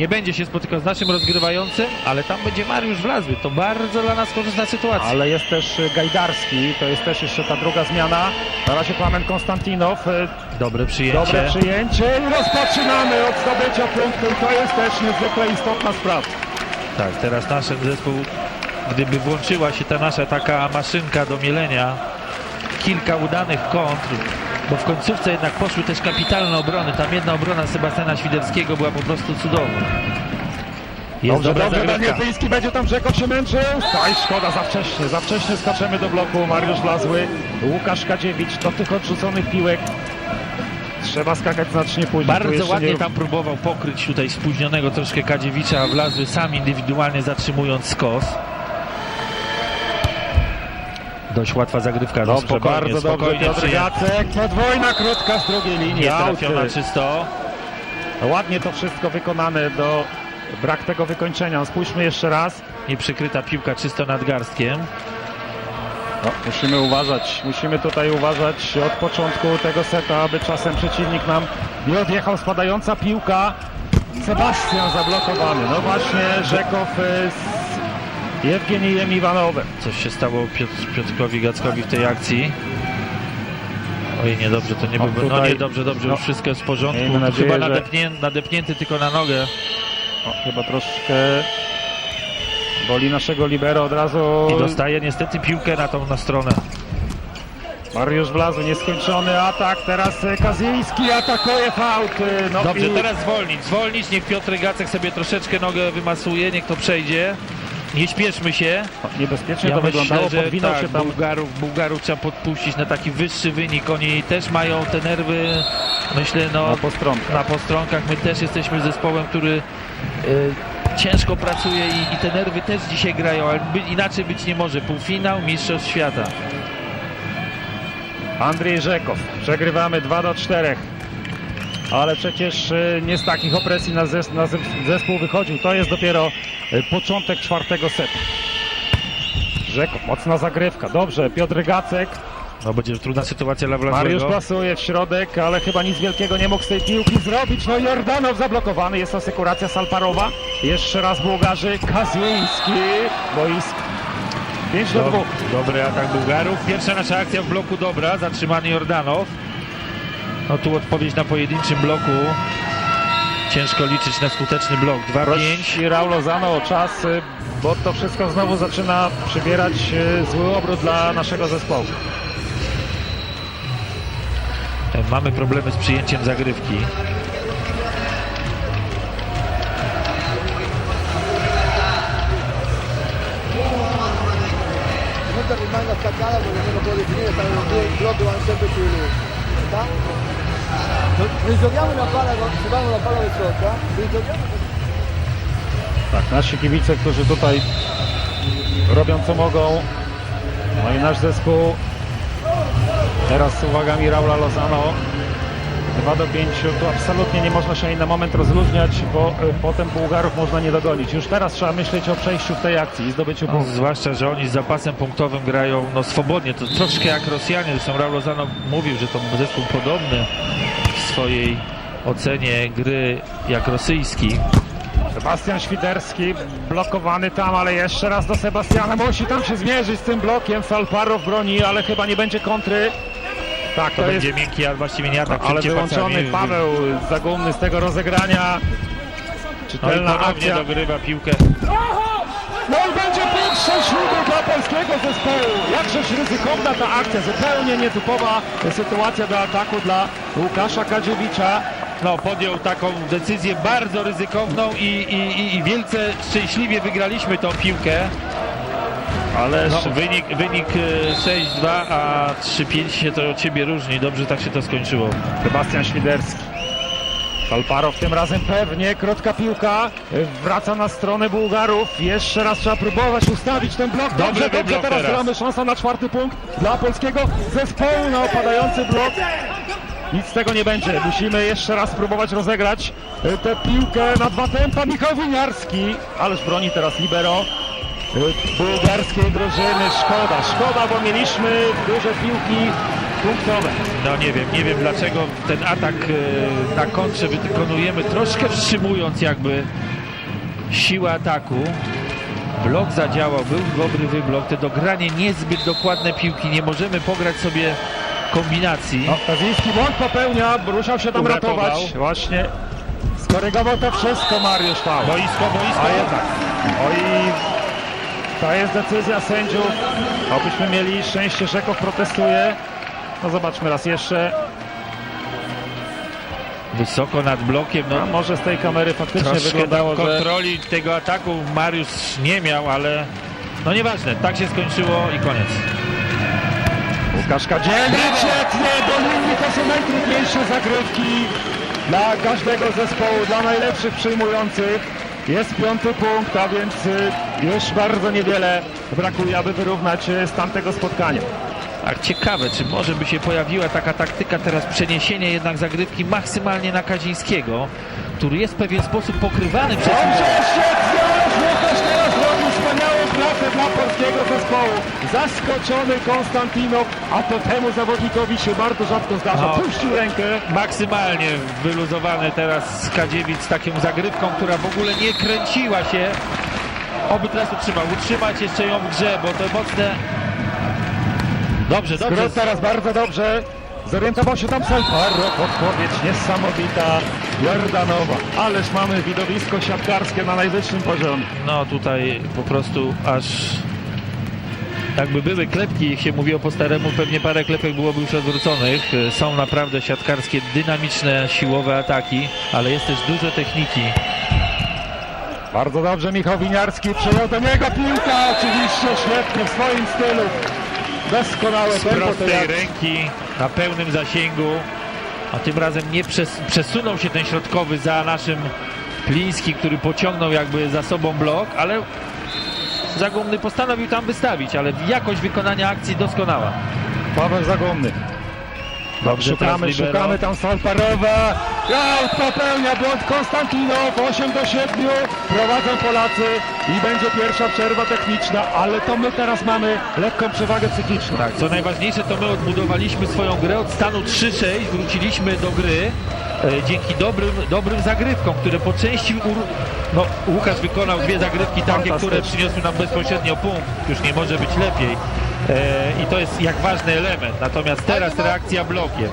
nie będzie się spotykał z naszym rozgrywającym, ale tam będzie Mariusz Wlazły. To bardzo dla nas korzystna sytuacja. Ale jest też y, Gajdarski, to jest też jeszcze ta druga zmiana. Na razie Plamen Konstantinow, y, Dobre przyjęcie. dobre przyjęcie i rozpoczynamy od zdobycia punktu to jest też niezwykle istotna sprawa. Tak, teraz nasz zespół, gdyby włączyła się ta nasza taka maszynka do mielenia, kilka udanych kontr, bo w końcówce jednak poszły też kapitalne obrony. Tam jedna obrona Sebastiana Świderskiego była po prostu cudowna. Jest Dobrze, dobra dobrze. Daniel Tyński będzie tam Rzekow się męczył. Aj, szkoda, za wcześnie, za wcześnie skaczemy do bloku. Mariusz Wlazły, Łukasz Kadziewicz, do tych odrzuconych piłek. Trzeba skakać znacznie później. Bardzo ładnie nie- tam próbował pokryć tutaj spóźnionego troszkę Kadziewicza, a Wlazły sam indywidualnie zatrzymując skos. Dość łatwa zagrywka. No Dobrze, spokojnie, bardzo dobrze. spokojnie Piotr przyjęty. Gacek, podwójna krótka z drugiej linii. Jest trafiona czysto. Ładnie to wszystko wykonane do brak tego wykończenia. Spójrzmy jeszcze raz. Nieprzykryta piłka czysto nad garstkiem. No, musimy uważać, musimy tutaj uważać od początku tego seta, aby czasem przeciwnik nam nie odjechał. Spadająca piłka. Sebastian zablokowany. No właśnie, Rzekow y, z Jewgenijem Iwanowem. Coś się stało Piotr, Piotrkowi Gackowi w tej akcji. Oj, niedobrze, to nie O, byłby. No tutaj- nie dobrze, dobrze, no, już wszystko jest w porządku. nadzieję, chyba że- nadepnię, nadepnięty tylko na nogę. O, chyba troszkę boli naszego libero od razu. I dostaje niestety piłkę na tą na stronę. Mariusz Wlazu, nieskończony atak. Teraz y, Kaziński atakuje fałd. y, No Dobrze, i- teraz zwolnić, zwolnić, niech Piotr Gacek sobie troszeczkę nogę wymasuje, niech to przejdzie. Nie śpieszmy się. Niebezpiecznie Ja to myślę, wyglądało, że podwinął tak, się tam. Bułgarów, Bułgarów trzeba podpuścić na taki wyższy wynik. Oni też mają te nerwy, myślę, no, Na postronkę. na postronkach. My też jesteśmy zespołem, który y, ciężko pracuje i, i te nerwy też dzisiaj grają, ale by, inaczej być nie może. Półfinał Mistrzostw Świata. Andrzej Rzekow. Przegrywamy 2 do 4. Ale przecież y, nie z takich opresji na, zes na zes- zespół wychodził. To jest dopiero y, początek czwartego setu. Rzekow, mocna zagrywka. Dobrze, Piotr Gacek. No będzie trudna sytuacja dla Mariusz Wlazłego. pasuje w środek, ale chyba nic wielkiego nie mógł z tej piłki zrobić. No Jordanow zablokowany, jest asekuracja Salparowa. Jeszcze raz Bułgarzy, Kaziński, boisk. 5 do 2. Dob- Dobry atak Bułgarów. Pierwsza nasza akcja w bloku dobra, zatrzymany Jordanow. No tu odpowiedź na pojedynczym bloku. Ciężko liczyć na skuteczny blok. 2-5. Prosi Raul Lozano o czas, y, bo to wszystko znowu zaczyna przybierać y, zły obrót dla naszego zespołu. Mamy problemy z przyjęciem zagrywki. rimanga attaccata perché non lo può definire, stanno due blocchi vanno sempre su di lui. Sta? Rigiochiamo una palla, con- ci fanno la palla di sopra, rigiochiamo Tak, nasi kibice, którzy tutaj robią co mogą. No i nasz zespół teraz z uwagami Raula Lozano 2 do 5. Tu absolutnie nie można się ani na moment rozluźniać, bo y, potem Bułgarów można nie dogonić. Już teraz trzeba myśleć o przejściu w tej akcji i zdobyciu No, punktu. zwłaszcza, że oni z zapasem punktowym grają no, swobodnie. To troszkę jak Rosjanie. Zresztą Raul Lozano mówił, że to zespół podobny swojej ocenie gry jak rosyjski. Sebastian Świderski blokowany tam, ale jeszcze raz do Sebastiana. Musi tam się zmierzyć z tym blokiem. Salparow broni, ale chyba nie będzie kontry. Tak, To to jest będzie miękki, a właściwie nie atak. ale wyłączony pasami. Paweł Zagumny z tego rozegrania. No Czytelna ponownie akcja. dogrywa piłkę. No i będzie punkt szczęśliwy dla polskiego zespołu. Jakżeś ryzykowna ta akcja, zupełnie nietypowa sytuacja do ataku dla Łukasza Kadziewicza. No, podjął taką decyzję bardzo ryzykowną i, i, i, i wielce szczęśliwie wygraliśmy tą piłkę. Ale No, wynik, wynik e, 6-2, a 3-5 się to od ciebie różni. Dobrze tak się to skończyło. Sebastian Świderski. Salparow tym razem pewnie, krótka piłka, wraca na stronę Bułgarów. Jeszcze raz trzeba próbować ustawić ten blok. Dobry Dobrze, dobrze, blok teraz, teraz. mamy szansę na czwarty punkt dla polskiego zespołu na opadający blok. Nic z tego nie będzie. Musimy jeszcze raz spróbować rozegrać e, tę piłkę na dwa tempa. Michał Winiarski, ależ broni teraz libero e, bułgarskiej drużyny. Szkoda, szkoda, bo mieliśmy duże piłki punktowe. No nie wiem, nie wiem dlaczego ten atak e, na kontrze wykonujemy troszkę wstrzymując jakby siłę ataku. Blok zadziałał, był dobry wyblok, te dogranie niezbyt dokładne piłki, nie możemy pograć sobie kombinacji. No, Kaziński błąd popełnia, ruszał się tam Uratował. ratować. Właśnie skorygował to wszystko Mariusz Fał. Boisko, boisko. A jednak. Oj, to jest decyzja sędziów. Obyśmy mieli szczęście, Szekow protestuje. No zobaczmy raz jeszcze. Wysoko nad blokiem, no A może z tej kamery faktycznie wyglądało, tam że kontroli tego ataku Mariusz nie miał, ale no nieważne, tak się skończyło i koniec. Łukasz linii. To są najtrudniejsze zagrywki dla każdego zespołu, dla najlepszych przyjmujących. Jest piąty punkt, a więc y, już bardzo niewiele brakuje, aby wyrównać y, stan tego spotkania. Tak, ciekawe, czy może by się pojawiła taka taktyka teraz przeniesienie jednak zagrywki maksymalnie na Kazińskiego, który jest w pewien sposób pokrywany przez... Pracę dla polskiego zespołu. Zaskoczony Konstantinow, a to temu zawodnikowi się bardzo rzadko zdarza. No. Puścił rękę. Maksymalnie wyluzowany teraz Kadziewic z taką zagrywką, która w ogóle nie kręciła się. Oby teraz utrzymał, utrzymać jeszcze ją w grze, bo to mocne... Dobrze, dobrze. Skrót teraz bardzo dobrze. Zorientował się tam Salparo. Podpowiedź niesamowita. Jordanowa. Ależ mamy widowisko siatkarskie na najwyższym poziomie. No tutaj po prostu aż jakby były klepki, jak się mówiło po staremu, pewnie parę klepek byłoby już odwróconych. Są naprawdę siatkarskie, dynamiczne, siłowe ataki, ale jest też dużo techniki. Bardzo dobrze Michał Winiarski przyjął do niego piłka. Oczywiście świetnie w swoim stylu. Doskonałe Z tempo tej prostej akcji. ręki, na pełnym zasięgu, a tym razem nie przes przesunął się ten środkowy za naszym Pliński, który pociągnął jakby za sobą blok, ale Zagumny postanowił tam wystawić, ale jakość wykonania akcji doskonała. Paweł Zagumny. Dobrze, Szukamy, szukamy tam Salparowa. Out popełnia błąd Konstantinow. 8 do 7. Prowadzą Polacy i będzie pierwsza przerwa techniczna, ale to my teraz mamy lekką przewagę psychiczną. Tak, co najważniejsze, to my odbudowaliśmy swoją grę od stanu 3-6, wróciliśmy do gry e, dzięki dobrym, dobrym zagrywkom, które po części ur... no, Łukasz wykonał dwie zagrywki takie, które przyniosły nam bezpośrednio punkt, już nie może być lepiej i to jest jak ważny element, natomiast teraz reakcja blokiem.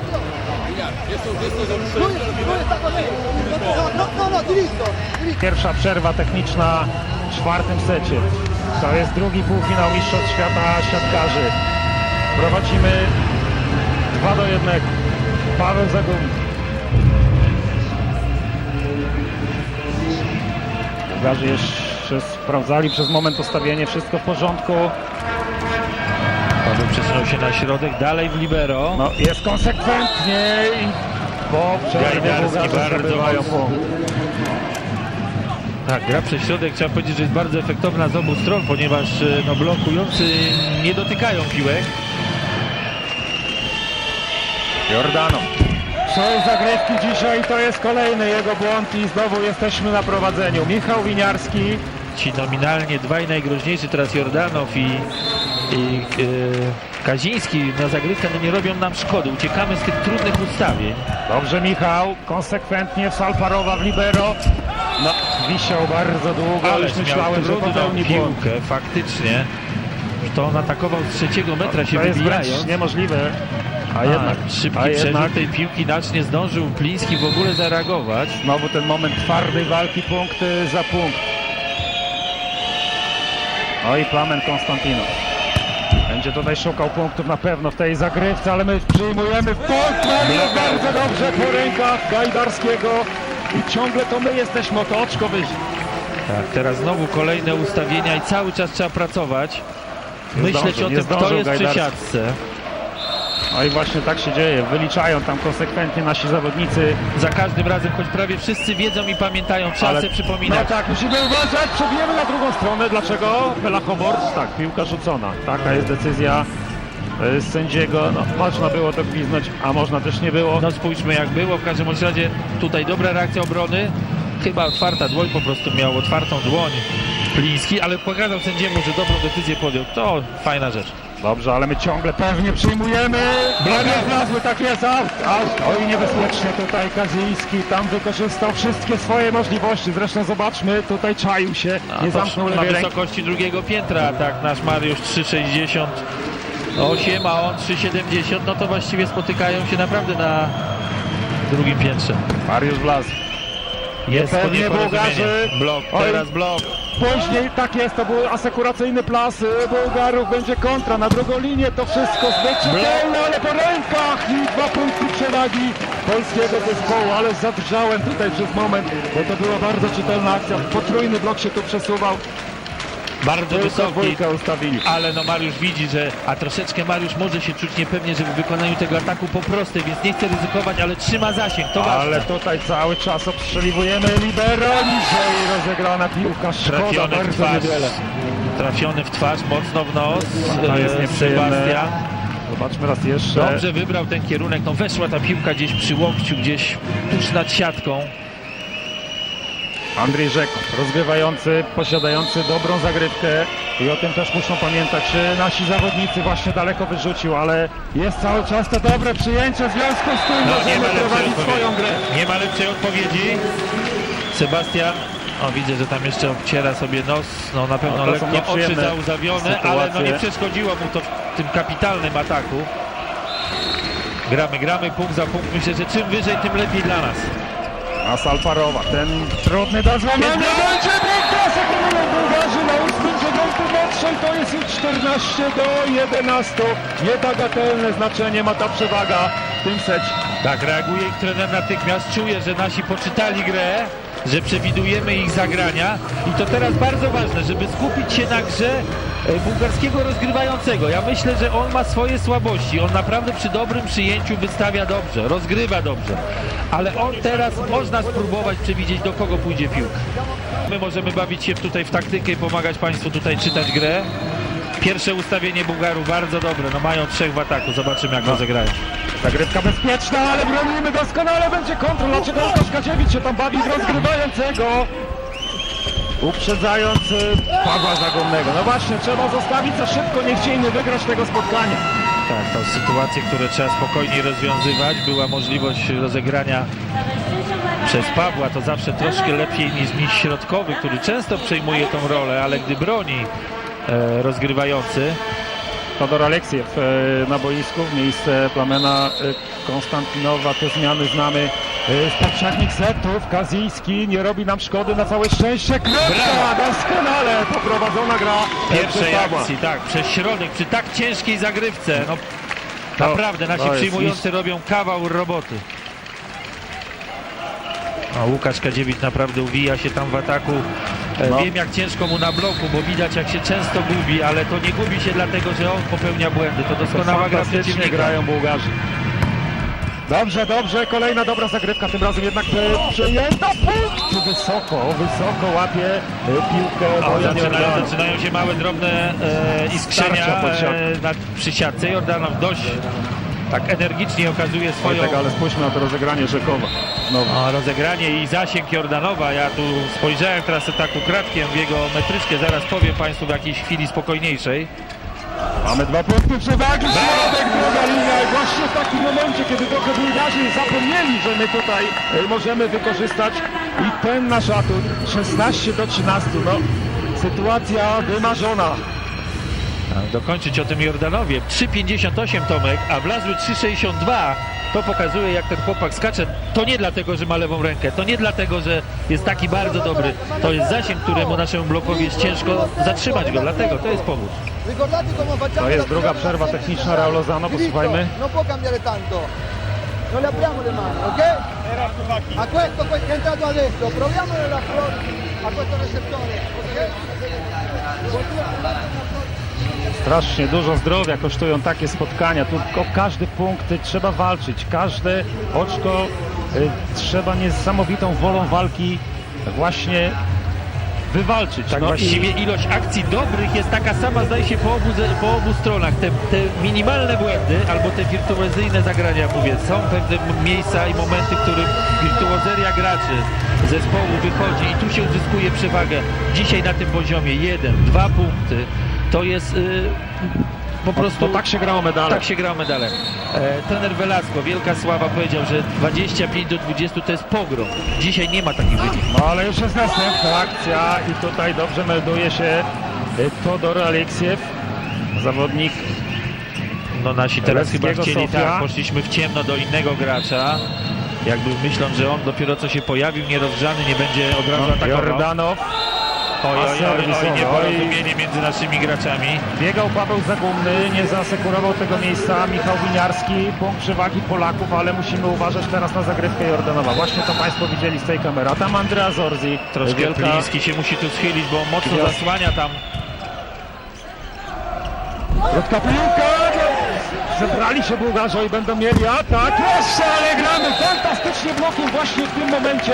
Pierwsza przerwa techniczna w czwartym secie. To jest drugi półfinał Mistrzostw Świata Siatkarzy. Prowadzimy 2 do 1. Paweł Zagumny. Piłkarze jeszcze sprawdzali przez moment ustawienie, wszystko w porządku. Paweł przesunął się na środek, dalej w libero. No, jest konsekwentnie i po przerwie bardzo zdobywają punkt. Tak, gra przez środek, trzeba powiedzieć, że jest bardzo efektowna z obu stron, ponieważ e, no, blokujący nie dotykają piłek. Jordano. Są zagrywki dzisiaj, to jest kolejny jego błąd i znowu jesteśmy na prowadzeniu. Michał Winiarski. Ci nominalnie dwaj najgroźniejsi, teraz Jordanow i, i e, Kaziński na zagrywkę no nie robią nam szkody. Uciekamy z tych trudnych ustawień. Dobrze Michał, konsekwentnie w Salparowa w libero. No, wisiał bardzo długo, Ale już myślałem, że popełni błąd. piłkę, faktycznie. To on atakował z trzeciego metra się To jest wybijając. niemożliwe. A A, jednak, szybki a jednak tej piłki nasz nie zdążył Pliński w ogóle zareagować. znowu ten moment twardej walki, punkt za punkt. Oj, Plamen Konstantinow. Będzie tutaj szukał punktów na pewno w tej zagrywce, ale my przyjmujemy w punkt. Mariusz bardzo dobrze po rękach Gajdarskiego. I ciągle to my jesteśmy to oczko wyżej. Tak, teraz znowu kolejne ustawienia i cały czas trzeba pracować. Nie Myśleć zdążył, o nie tym, kto jest przy Gajdarski. siatce. No i właśnie tak się dzieje. Wyliczają tam konsekwentnie nasi zawodnicy. Za każdym razem, choć prawie wszyscy wiedzą i pamiętają, trzeba Ale- sobie przypominać. No tak, musimy uważać, przebijemy na drugą stronę. Dlaczego? Belachobort, tak, piłka rzucona. Taka jest decyzja y, sędziego. No, można było to gwiznąć, a można też nie było. No spójrzmy jak było, w każdym razie tutaj dobra reakcja obrony. Chyba otwarta dłoń, po prostu miał otwartą dłoń Pliński, ale pokazał sędziemu, że dobrą decyzję podjął. To fajna rzecz. Dobrze, ale my ciągle pewnie przyjmujemy. Blady wlazły, tak jest, aut, aut. Oj, niebezpiecznie tutaj Kaziński, tam wykorzystał wszystkie swoje możliwości. Zresztą zobaczmy, tutaj czaił się, A nie zamknął na lewej wysokości drugiego piętra, tak nasz Mariusz 3,68, a on 3,70, no to właściwie spotykają się naprawdę na drugim piętrze. Mariusz wlazł. Jest Pewnie. Bułgarzy. Blok, Oj. teraz blok. Później, tak jest, to był asekuracyjny plas Bułgarów, będzie kontra. Na drugą linię, to wszystko zbyt ale po rękach i dwa punkty przewagi polskiego zespołu, ale zadrżałem tutaj przez moment, bo to była bardzo czytelna akcja, potrójny blok się tu przesuwał, Bardzo tylko wysoki. ustawili. Ale no Mariusz widzi, że a troszeczkę Mariusz może się czuć niepewnie, że w wykonaniu tego ataku po prostej, więc nie chce ryzykować, ale trzyma zasięg, to ważne. Ale tutaj cały czas obstrzeliwujemy libero, niżej rozegrana piłka, szkoda Trafiony w bardzo twarz. niewiele. Trafiony w twarz, mocno w nos. To jest e, nieprzyjemne. Sebastian. Zobaczmy raz jeszcze. Dobrze wybrał ten kierunek, no weszła ta piłka gdzieś przy łokciu, gdzieś tuż nad siatką. Andrzej Rzeko, rozgrywający, posiadający dobrą zagrywkę i o tym też muszą pamiętać nasi zawodnicy. Właśnie daleko wyrzucił, ale jest cały czas to dobre przyjęcie w związku z tym No, nie możemy ma lepszej prowadzić swoją grę. Nie ma lepszej odpowiedzi. Sebastian, o widzę, że tam jeszcze obciera sobie nos, no na pewno No, lekko oczy zauzawione, ale no nie przeszkodziło mu to w tym kapitalnym ataku. Gramy, gramy punkt za punkt. Myślę, że czym wyżej, tym lepiej dla nas. A Salparowa, ten trudny do złamania będzie piękna sekunda Bułgarzy na 8 dziewiątym metrze i to jest już 14 do 11. Niebagatelne znaczenie ma ta przewaga w tym secie. Tak, reaguje ich trener natychmiast, czuje, że nasi poczytali grę, że przewidujemy ich zagrania i to teraz bardzo ważne, żeby skupić się na grze e, bułgarskiego rozgrywającego. Ja myślę, że on ma swoje słabości, on naprawdę przy dobrym przyjęciu wystawia dobrze, rozgrywa dobrze, ale on teraz można spróbować przewidzieć do kogo pójdzie piłka. My możemy bawić się tutaj w taktykę i pomagać Państwu tutaj czytać grę. Pierwsze ustawienie Bułgarów bardzo dobre, no mają trzech w ataku, zobaczymy jak rozegrają. Zagrywka bezpieczna, ale bronimy doskonale, będzie kontrol. Dlaczego Łukasz Kaziewicz się tam bawi w rozgrywającego? Uprzedzając y, Pawła Zagomnego. No właśnie, trzeba zostawić za szybko, nie chcieli wygrać tego spotkania. Tak, to sytuacje, które trzeba spokojniej rozwiązywać. Była możliwość rozegrania przez Pawła, to zawsze troszkę lepiej niż mieć środkowy, który często przejmuje tą rolę, ale gdy broni e, rozgrywający, Todor Aleksiew e, na boisku w miejsce Plamena e, Konstantinowa. Te zmiany znamy e, z poprzednich setów. Kaziński nie robi nam szkody na całe szczęście. Kropka! Doskonale poprowadzona gra pierwszej akcji, tak, przez środek, przy tak ciężkiej zagrywce, no To- naprawdę nasi przyjmujący robią kawał roboty. A Łukasz Kadziewicz naprawdę uwija się tam w ataku. No. Wiem jak ciężko mu na bloku, bo widać jak się często gubi, ale to nie gubi się dlatego, że on popełnia błędy. To doskonała gra Fantastycznie przeciwnika. grają Bułgarzy. Dobrze, dobrze, kolejna dobra zagrywka, tym razem jednak e, przyjęta punkt. Wysoko, wysoko łapie e, piłkę. O, zaczynają, zaczynają się małe, drobne e, iskrzenia e, na, przy siatce. Jordanow dość tak energicznie okazuje swoją Wojtek, ale spójrzmy na to rozegranie Rzekowa. Znowu. o, rozegranie i zasięg Jordanowa. Ja tu spojrzałem teraz tak ukradkiem w jego metryczkę. Zaraz powiem Państwu w jakiejś chwili spokojniejszej. Mamy dwa punkty przewagi, środek, druga linia i właśnie w takim momencie, kiedy trochę Bułgarzy zapomnieli, że my tutaj e, możemy wykorzystać i ten nasz atut 16 do 13, no sytuacja wymarzona. Dokończyć o tym Jordanowie. 3,58 Tomek, a wlazły 3,62. To pokazuje jak ten chłopak skacze. To nie dlatego, że ma lewą rękę. To nie dlatego, że jest taki bardzo dobry. To jest zasięg, któremu naszemu blokowi jest ciężko zatrzymać go. Dlatego to jest powód. To jest druga przerwa techniczna Raulozano, posłuchajmy. Non può cambiare tanto. Non le apriamo le mani, ok? A questo, che è entrato adesso, proviamo a questo recettore, ok? Strasznie dużo zdrowia kosztują takie spotkania. Tu o każdy punkt trzeba walczyć. Każde oczko y, trzeba niesamowitą wolą walki właśnie wywalczyć. Tak No i- właściwie ilość akcji dobrych jest taka sama, zdaje się, po obu, po obu stronach. Te, te minimalne błędy, albo te wirtuozyjne zagrania, mówię, są pewne miejsca i momenty, w którym wirtuozeria graczy zespołu wychodzi i tu się uzyskuje przewagę. Dzisiaj na tym poziomie jeden, dwa punkty, to jest y, po prostu To tak się grało medale. tak się gra o medale. E, trener Velasco, wielka sława, powiedział, że 25 do 20 to jest pogrom. Dzisiaj nie ma takich wyników. No ale już jest następna akcja i tutaj dobrze melduje się y, Todor Aleksiew, zawodnik No nasi teraz chyba chcieli, Sofia. tak, poszliśmy w ciemno do innego gracza. Jakby myślą, że on dopiero co się pojawił, nierozgrzany, nie będzie od razu no, atakował. Jordanow. Oj, oj, oj, oj, nieporozumienie między naszymi graczami. Biegał Paweł Zagumny, nie zasekurował tego miejsca. Michał Winiarski, punkt przewagi Polaków, ale musimy uważać teraz na zagrywkę Jordanowa. Właśnie to Państwo widzieli z tej kamery. A tam Andrea Zorzi. Troszkę wielka Pliński się musi tu schylić, bo mocno Gwiazd- zasłania tam. Krótka piłka! Zebrali się Bułgarze i będą mieli atak. Jeszcze, ale gramy fantastycznie blokiem właśnie w tym momencie,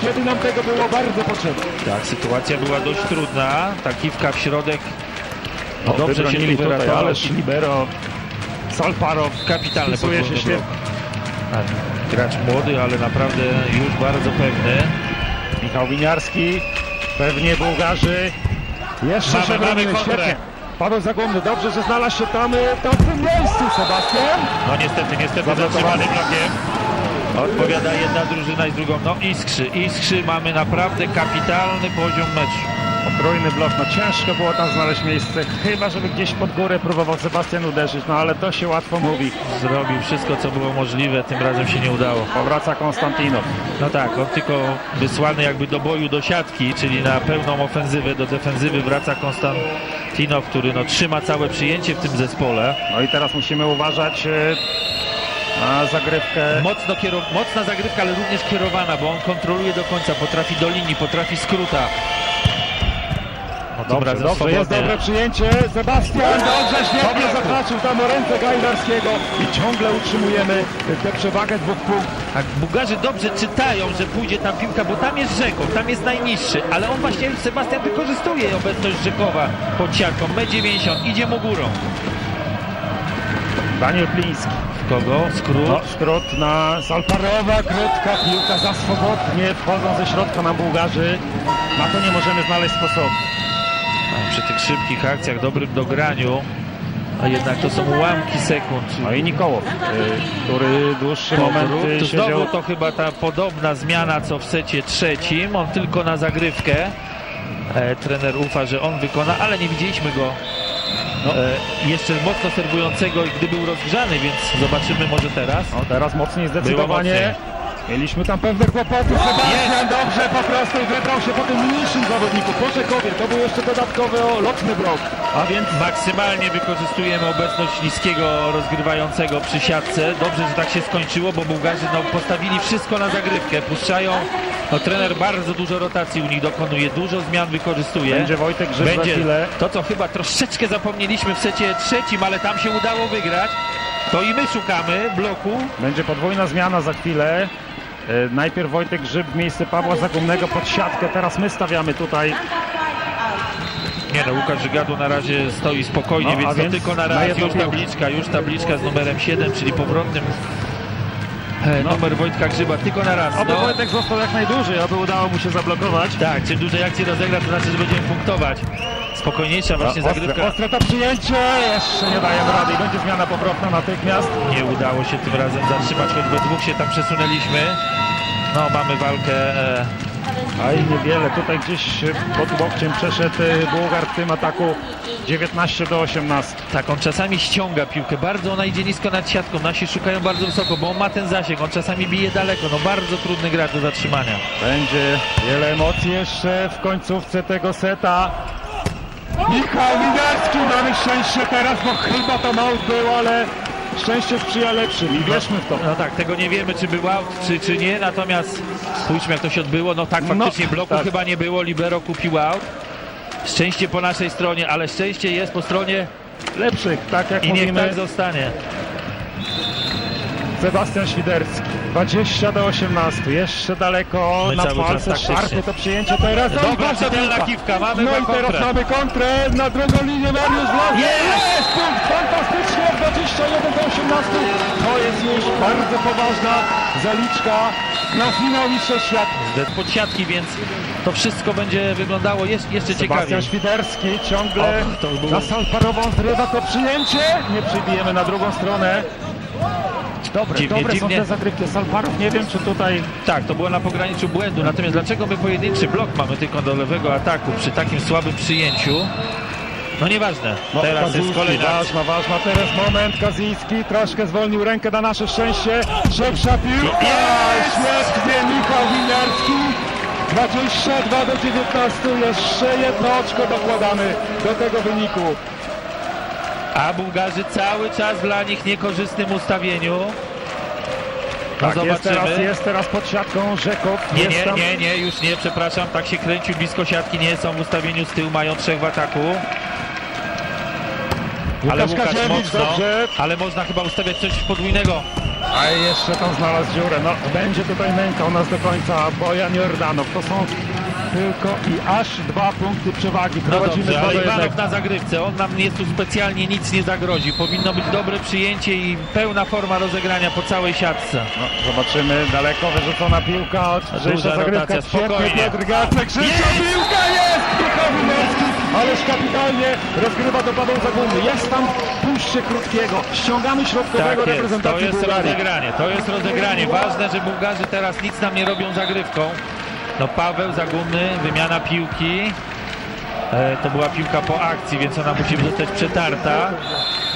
kiedy nam tego było bardzo potrzebne. Tak, sytuacja była dość trudna. Ta kiwka w środek. No dobrze się tu tutaj, ależ libero Salparow Kapitalne się świetnie. Tak, Gracz młody, ale naprawdę już bardzo pewny. Michał Winiarski, pewnie Bułgarzy. Jeszcze Mamy, mamy świetnie. Paweł Zagłębny, dobrze, że znalazł się tam y, w tym miejscu, Sebastian. No niestety, niestety zatrzymany blokiem. Odpowiada jedna drużyna i drugą. No iskrzy, iskrzy. Mamy naprawdę kapitalny poziom meczu. Potrójny blok, no ciężko było tam znaleźć miejsce, chyba żeby gdzieś pod górę próbował Sebastian uderzyć, no ale to się łatwo mówi. Zrobił wszystko, co było możliwe. Tym razem się nie udało. Powraca Konstantinow. No tak, on tylko wysłany jakby do boju do siatki, czyli na pełną ofensywę, do defensywy wraca Konstantinow, który no, trzyma całe przyjęcie w tym zespole. No i teraz musimy uważać y, na zagrywkę. Mocno kierow- mocna zagrywka, ale również kierowana, bo on kontroluje do końca, potrafi do linii, potrafi skróta. No, Dobrze, dobrze, jest swobodnie. dobre przyjęcie. Sebastian dobrze, świetnie zahaczył tam ręce Gajdarskiego i ciągle utrzymujemy tę przewagę dwóch punktów. Tak, Bułgarzy dobrze czytają, że pójdzie tam piłka, bo tam jest Rzekow, tam jest najniższy, ale on właśnie, Sebastian wykorzystuje obecność Rzekowa pod siatką, M90, idzie mu górą. Daniel Pliński. Kogo? Skrót. No, skrót na Salparowa, krótka piłka za swobodnie wchodzą ze środka na Bułgarzy. Na to nie możemy znaleźć sposobu. Przy tych szybkich akcjach, dobrym dograniu, a jednak to są ułamki sekund. No i Nikołow, y, który dłuższy moment To siedział. znowu to chyba ta podobna zmiana co w secie trzecim. On tylko na zagrywkę. E, trener ufa, że on wykona, ale nie widzieliśmy go No. e, jeszcze mocno serwującego, gdy był rozgrzany, więc zobaczymy może teraz. No, teraz mocniej zdecydowanie. Mieliśmy tam pewne kłopoty. Sebastian dobrze po prostu wybrał się po tym mniejszym zawodniku. Po Rzekowie. To był jeszcze dodatkowy o, lotny blok. A więc maksymalnie wykorzystujemy obecność niskiego rozgrywającego przy siatce. Dobrze, że tak się skończyło, bo Bułgarzy no, postawili wszystko na zagrywkę. Puszczają, no, trener bardzo dużo rotacji u nich dokonuje, dużo zmian wykorzystuje. Będzie Wojtek Grzyb za Będzie chwilę. to, co chyba troszeczkę zapomnieliśmy w secie trzecim, ale tam się udało wygrać. To i my szukamy bloku. Będzie podwójna zmiana za chwilę. E, Najpierw Wojtek Grzyb w miejsce Pawła Zagumnego pod siatkę. Teraz my stawiamy tutaj. Nie no, Łukasz Żygadu na razie stoi spokojnie, No, więc, to więc tylko na na raz. jedną Już tabliczka, już tabliczka z numerem 7, czyli powrotnym. Numer Wojtka Grzyba, tylko na raz. Oby No, Wojtek został jak najdłużej, aby udało mu się zablokować. tak, czym dłużej akcji rozegra, to znaczy, że będziemy punktować. Spokojniejsza właśnie No, zagrywka. ostre to przyjęcie. Jeszcze nie dajemy rady. I będzie zmiana powrotna natychmiast. Nie udało się tym razem zatrzymać, choć we dwóch się tam przesunęliśmy. No, mamy walkę. E, A i niewiele. Tutaj gdzieś pod łokciem przeszedł e, Bułgar w tym ataku 19 do 18. tak, on czasami ściąga piłkę, bardzo ona idzie nisko nad siatką, nasi szukają bardzo wysoko, bo on ma ten zasięg, on czasami bije daleko, no bardzo trudny gracz do zatrzymania. Będzie wiele emocji jeszcze w końcówce tego seta. Michał Winiarski, mamy szczęście teraz, bo chyba to mało było, ale szczęście sprzyja lepszym i wierzmy w to. No tak, tego nie wiemy, czy był out, czy, czy nie, natomiast spójrzmy, jak to się odbyło. No tak, No, faktycznie bloku tak. chyba nie było, Libero kupił out. Szczęście po naszej stronie, ale szczęście jest po stronie Lepszych, tak jak i niech mówimy. tak zostanie. Sebastian Świderski, 20 do 18, jeszcze daleko My na palce, szarpie to przyjęcie teraz. No i Dobra, piłka. kiwka, mamy No i kontrę. teraz mamy kontrę na drugą linię Mariusz Blas. Jest! Jest punkt, fantastycznie, 21 do 18. To jest już bardzo poważna zaliczka na finał Mistrzostw Świata. Pod siatki, więc to wszystko będzie wyglądało jeszcze, jeszcze ciekawiej. Sebastian Świderski ciągle O, to było- na salparową zrywa to przyjęcie. Nie przybijemy na drugą stronę. Dobre, Dziwnie, dobre dziwnie. są te zagrywki Salparów. Nie wiem, czy tutaj Tak, to było na pograniczu błędu. Natomiast dlaczego my pojedynczy blok mamy tylko do lewego ataku przy takim słabym przyjęciu? No nieważne. No, Teraz jest Kaziński, kolejna akcja. ważna, ważna teraz moment. Kaziński troszkę zwolnił rękę na nasze szczęście. Szybsza piłka. Świetnie Michał Winiarski. 22 do 19. Jeszcze jedno oczko dokładamy do tego wyniku. A Bułgarzy cały czas dla nich niekorzystnym ustawieniu. No Tak, jest teraz, jest teraz pod siatką Rzekow. Nie, nie, tam... nie, nie, już nie, przepraszam, tak się kręcił blisko siatki, nie są w ustawieniu z tyłu, mają trzech w ataku. Ale Łukasz Łukasz mocno, dobrze. ale można chyba ustawiać coś podwójnego. A jeszcze tam znalazł dziurę. No, będzie tutaj nękał nas do końca Bojan Jordanow. To są tylko i aż dwa punkty przewagi. No Prowadzimy dobrze, dwa ale do Iwanow na zagrywce, on nam jest tu specjalnie nic nie zagrozi. Powinno być dobre przyjęcie i pełna forma rozegrania po całej siatce. No, zobaczymy, daleko wyrzucona piłka, Duża Duża zagrywka, rotacja, świetnie spokojnie. Piotr Gacek, szybko piłka jest! Michał Winerski, ależ kapitalnie rozgrywa do Paweł Zagłębny. Jest tam puście krótkiego, ściągamy środkowego Tak jest, to reprezentacji jest Bułgarii. rozegranie, to jest rozegranie. Ważne, że Bułgarzy teraz nic nam nie robią zagrywką. No Paweł Zagumny, wymiana piłki. E, to była piłka po akcji, więc ona musi zostać przetarta.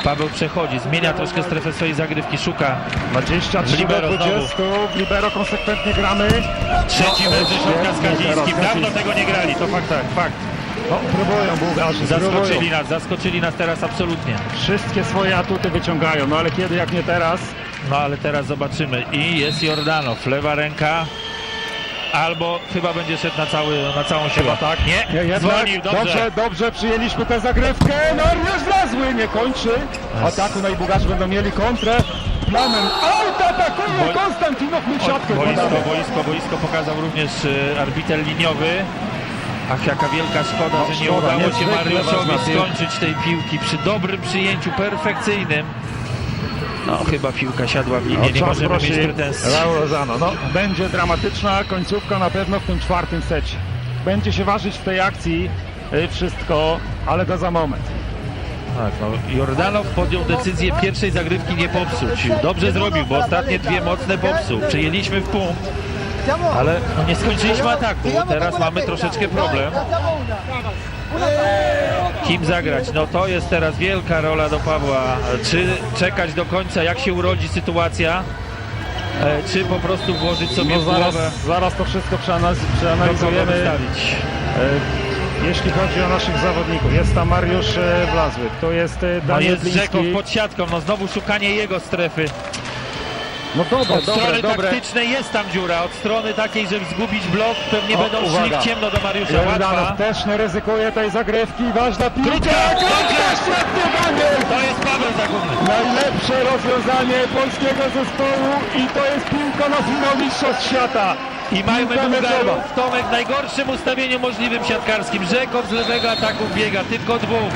Paweł przechodzi, zmienia troszkę strefę swojej zagrywki, szuka 23 Libero do 20, w libero konsekwentnie gramy. trzeci mecz ze środka z Świetnie Kazińskim. teraz Dawno tego nie grali, to fakt, tak, fakt. No, próbują Bułgarzy, Zaskoczyli próbują. nas, zaskoczyli nas teraz absolutnie. Wszystkie swoje atuty wyciągają, no ale kiedy jak nie teraz? No ale teraz zobaczymy. I jest Jordanow, lewa ręka. Albo chyba będzie szedł na, cały, na całą siłę. Chyba tak. Nie, Nie, jednak. zwolnił, dobrze. dobrze, dobrze przyjęliśmy tę zagrywkę. Mariusz Wlazły nie kończy ataku, no i Bułgarzy będą mieli kontrę. Planem aut atakuje Boi- Konstantinow, w siatkę Boisko, boisko, boisko pokazał również e, arbiter liniowy. Ach, jaka wielka szkoda, No, że nie szkoda, udało się Mariuszowi skończyć tej piłki przy dobrym przyjęciu, perfekcyjnym. No chyba piłka siadła w linię, No, nie możemy prosi mieć pretensji. No, będzie dramatyczna końcówka na pewno w tym czwartym secie. Będzie się ważyć w tej akcji y, wszystko, ale to za moment. Tak, no, Jordanow podjął decyzję pierwszej zagrywki nie popsuć. Dobrze zrobił, bo ostatnie dwie mocne popsuł. Przejęliśmy w punkt, ale no, nie skończyliśmy ataku. Teraz mamy troszeczkę problem. Kim zagrać? No to jest teraz wielka rola do Pawła. Czy czekać do końca, jak się urodzi sytuacja, e, czy po prostu włożyć sobie No w głowę, zaraz to wszystko przeanaliz- przeanalizujemy. wystawić. E, Jeśli chodzi o naszych zawodników, jest tam Mariusz e, Wlazły, to jest Daniel jest Rzekow Bliński. pod siatką, no znowu szukanie jego strefy. No dobre, Od dobre, strony dobre. taktycznej jest tam dziura, od strony takiej, żeby zgubić blok, pewnie O, będą szli uwaga. w ciemno do Mariusza. Łatwa. Też nie ryzykuje tej zagrywki, ważna piłka. Krótka, Daniel! To jest Paweł Zagubny. Najlepsze rozwiązanie polskiego zespołu i to jest piłka na finał Mistrzostw Świata. I mamy Bułgarów. Tomek w najgorszym ustawieniu możliwym siatkarskim. Rzekow z lewego ataku biega, tylko dwóch.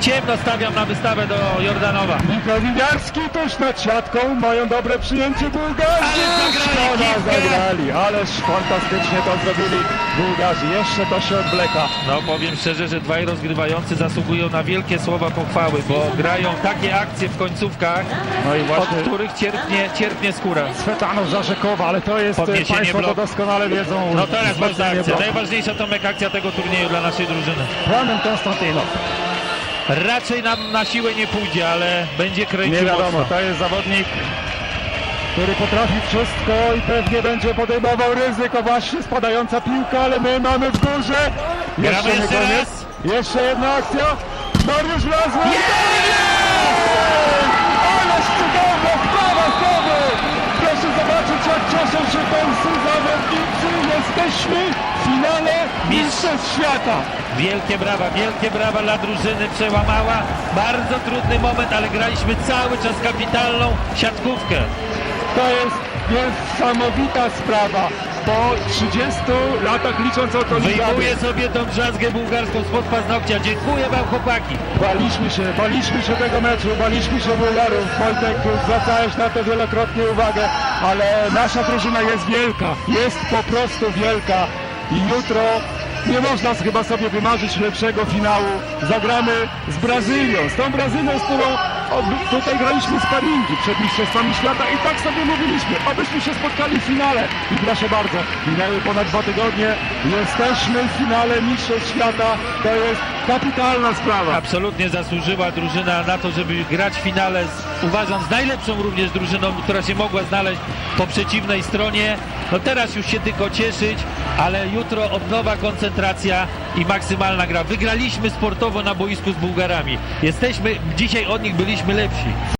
Ciemno stawiam na wystawę do Jordanowa. Michał Winiarski tuż nad siatką, mają dobre przyjęcie Bułgarzy. Ale zagrali Szkoda, zagrali, ależ fantastycznie to zrobili Bułgarzy. Jeszcze to się odbleka. No powiem szczerze, że dwaj rozgrywający zasługują na wielkie słowa pochwały, bo grają takie akcje w końcówkach, No i od właśnie których cierpnie, cierpnie skóra. Swetano Żarzekowa, ale to jest, Podniesienie Państwo to bloku. doskonale wiedzą. No teraz ważna akcja, najważniejsza Tomek akcja tego turnieju dla naszej drużyny. Planem Konstantinow. Raczej nam na siłę nie pójdzie, ale będzie kręcił Nie wiadomo, mocno. to jest zawodnik, który potrafi wszystko i pewnie będzie podejmował ryzyko. Właśnie spadająca piłka, ale my mamy w górze. Gramy jeszcze raz. Jeszcze jedna akcja. Mariusz Wlazły. Ależ cudowna sprawa znowu. Proszę zobaczyć, jak cieszą się polscy zawodnicy. Jesteśmy w finale Mistrzostw Świata. Wielkie brawa, wielkie brawa dla drużyny, przełamała bardzo trudny moment, ale graliśmy cały czas kapitalną siatkówkę. To jest niesamowita sprawa. Po 30 latach licząc olimpiady. Wyjmuję sobie tą drzazgę bułgarską spod paznokcia. Dziękuję wam chłopaki. Baliśmy się, baliśmy się tego meczu, baliśmy się Bułgarów. Wojtek, zwracałeś na to wielokrotnie uwagę, ale nasza drużyna jest wielka, jest po prostu wielka. i jutro nie można chyba sobie wymarzyć lepszego finału. Zagramy z Brazylią, z tą Brazylią, z którą tutaj graliśmy sparingi przed Mistrzostwami Świata i tak sobie mówiliśmy, abyśmy się spotkali w finale. I proszę bardzo, minęły ponad dwa tygodnie, jesteśmy w finale Mistrzostw Świata, to jest kapitalna sprawa. Absolutnie zasłużyła drużyna na to, żeby grać w finale, z, uważam, z najlepszą również drużyną, która się mogła znaleźć po przeciwnej stronie. No teraz już się tylko cieszyć, ale jutro od nowa koncentracja i maksymalna gra. Wygraliśmy sportowo na boisku z Bułgarami. Jesteśmy, dzisiaj od nich byliśmy lepsi.